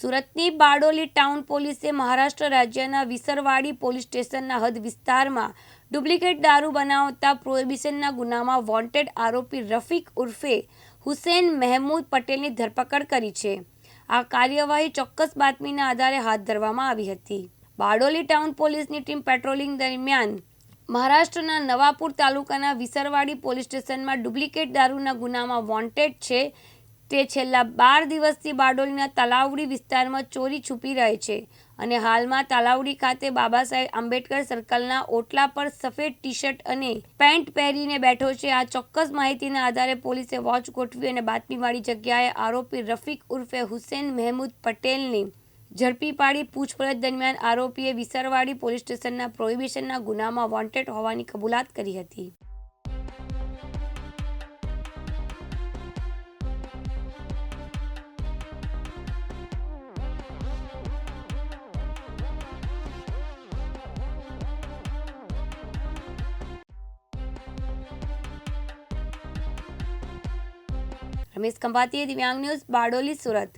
સુરતની બારડોલી ટાઉન પોલીસે મહારાષ્ટ્ર રાજ્યના વિસરવાડી પોલીસ સ્ટેશનના હદ વિસ્તારમાં ડુપ્લિકેટ દારૂ બનાવતા પ્રોહિબિશનના ગુનામાં વોન્ટેડ આરોપી રફીક ઉર્ફે હુસેન મહેમૂદ પટેલની ધરપકડ કરી છે. આ કાર્યવાહી ચોક્કસ બાતમીના આધારે હાથ ધરવામાં આવી હતી. બારડોલી ટાઉન પોલીસની ટીમ પેટ્રોલિંગ દરમિયાન મહારાષ્ટ્રના નવાપુર તાલુકાના વિસરવાડી પોલીસ સ્ટેશનમાં ડુપ્લિકેટ દારૂના ગુનામાં વોન્ટેડ છે તે છેલ્લા બાર દિવસથી બારડોલીના તલાવડી વિસ્તારમાં ચોરી છુપી રહે છે અને હાલમાં તલાવડી ખાતે બાબા સાહેબ આંબેડકર સર્કલના ઓટલા પર સફેદ ટી શર્ટ અને પેન્ટ પહેરીને બેઠો છે. આ ચોક્કસ માહિતીના આધારે પોલીસે વોચ ગોઠવી અને બાતમીવાળી જગ્યાએ આરોપી રફીક ઉર્ફે હુસેન મહેમૂદ પટેલની ઝડપી પાડી પૂછપરછ દરમિયાન આરોપીએ વિસરવાડી પોલીસ સ્ટેશનના પ્રોહિબિશનના ગુનામાં વોન્ટેડ હોવાની કબૂલાત કરી હતી. રમેશ ખંભાતીએ દિવ્યાંગ ન્યૂઝ બારડોલી સુરત.